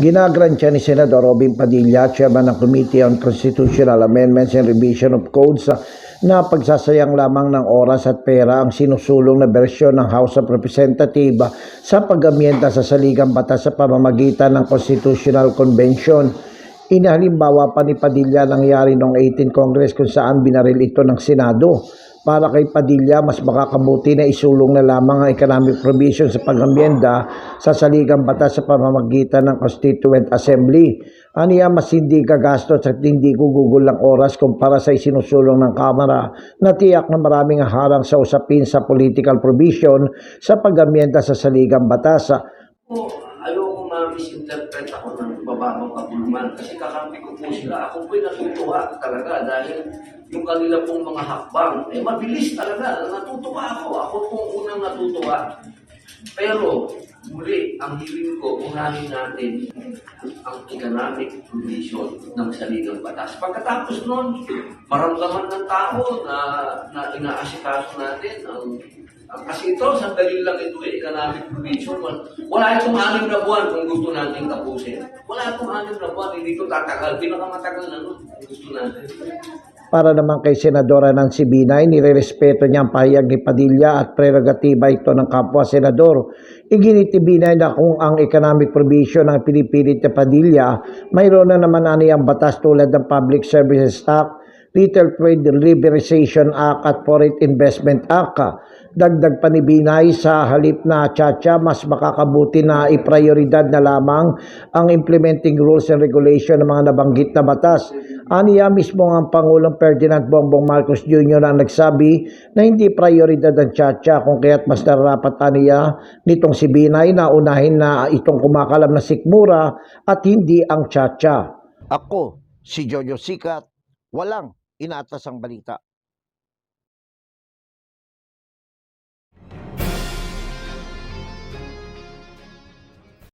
Ginagrantya ni Senador Robin Padilla, chairman ng Committee on Constitutional Amendments and Revision of Codes na pagsasayang lamang ng oras at pera ang sinusulong na bersyon ng House of Representatives sa pag-amyenda sa saligang batas sa pamamagitan ng Constitutional Convention. Inahalimbawa pa ni Padilla nangyari noong 18 Congress kung saan binaril ito ng Senado. Para kay Padilla, mas makakabuti na isulong na lamang ang economic provision sa pag-amyenda sa saligang batas sa pamamagitan ng Constituent Assembly. Aniya mas hindi gagastos at hindi gugugol ng oras kumpara sa isinusulong ng Kamara na tiyak na maraming harang sa usapin sa political provision sa pag-amyenda sa saligang batas. Ma-misinterpret ako ng bababang kapulungan kasi kakampi ko po sila. Ako po'y natutuwa talaga dahil yung kanila pong mga hakbang, eh mabilis talaga. Natutuwa ako. Ako pong unang natutuwa. Pero, muli, ang hiling ko, unahin natin ang economic provision ng saligang batas. Pagkatapos nun, maramdaman ng tao na, na inaasikaso natin ang kasi ito, sandali lang ito eh, economic provision. Wal- Wala itong anim na buwan kung gusto natin tapusin. Wala itong anim na buwan, hindi ito tatagal. Pinakamatagal na nun gusto natin. Para naman kay Senadora Nancy Binay, nirerespeto niya ang pahayag ni Padilla at prerogatiba ito ng kapwa senador. Iginiti Binay na kung ang economic provision ng pinipilit ni Padilla, mayroon na naman ani ang batas tulad ng Public Services Act, Retail Trade Liberalization Act at Foreign Investment Act. Dagdag pa ni Binay sa halip na tsatsya, mas makakabuti na iprioridad na lamang ang implementing rules and regulation ng mga nabanggit na batas. Aniya mismo ang Pangulong Ferdinand Bongbong Marcos Jr. ang nagsabi na hindi prioridad ang tsatsya kung kaya't mas narapat aniya nitong si Binay na unahin na itong kumakalam na sikmura at hindi ang tsatsya. Ako, si Jojo Sikat, walang inatas ang balita.